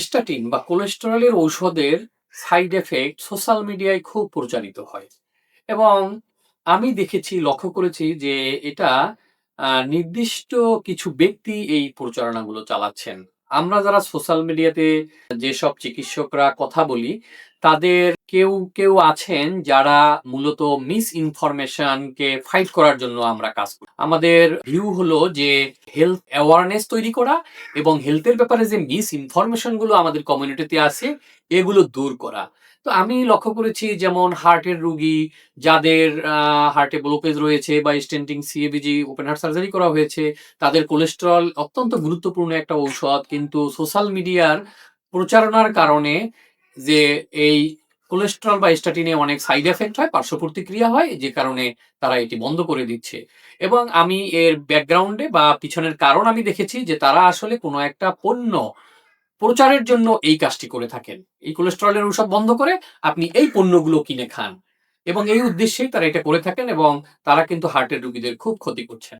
Statin বা কোলেস্টেরলের ঔষধের সাইড এফেক্ট সোশ্যাল মিডিয়ায় খুব প্রচারিত হয়। এবং আমি দেখেছি, লক্ষ্য করেছি যে এটা নির্দিষ্ট কিছু ব্যক্তি এই প্রচারণাগুলো চালাচ্ছেন। আমরা যারা সোশ্যাল মিডিয়াতে যেসব চিকিৎসকরা কথা বলি তাদের কেউ কেউ আছেন যারা মূলত মিস ইনফরমেশনকে ফাইট করার জন্য আমরা কাজ করি। আমাদের ভিউ হলো যে হেলথ অ্যাওয়ারনেস তৈরি করা এবং হেলথের ব্যাপারে যে মিস ইনফরমেশনগুলো আমাদের কমিউনিটিতে আছে, এগুলো দূর করা। তো আমি লক্ষ্য করেছি যেমন হার্টের রুগী যাদের হার্টে ব্লকেজ রয়েছে বা stenting CABG, open heart surgery করা হয়েছে, তাদের কোলেস্টেরল অত্যন্ত গুরুত্বপূর্ণ একটা ঔষধ, কিন্তু সোশ্যাল মিডিয়ার প্রচারণার কারণে যে এই কোলেস্ট্রল বা স্ট্যাটিনে অনেক সাইড এফেক্ট হয় পার্শ্ব প্রতিক্রিয়া হয়, যে কারণে তারা এটি বন্ধ করে দিচ্ছে। এবং আমি এর ব্যাকগ্রাউন্ডে বা পিছনের কারণ আমি দেখেছি যে তারা আসলে কোনো একটা পণ্য প্রচারের জন্য এই কাজটি করে থাকেন। এই কোলেস্টেরলের ঔষধ বন্ধ করে আপনি এই পণ্যগুলো কিনে খান। এবং এই উদ্দেশ্যেই তারা এটা করে থাকেন এবং তারা কিন্তু হার্টের রোগীদের খুব ক্ষতি করছেন।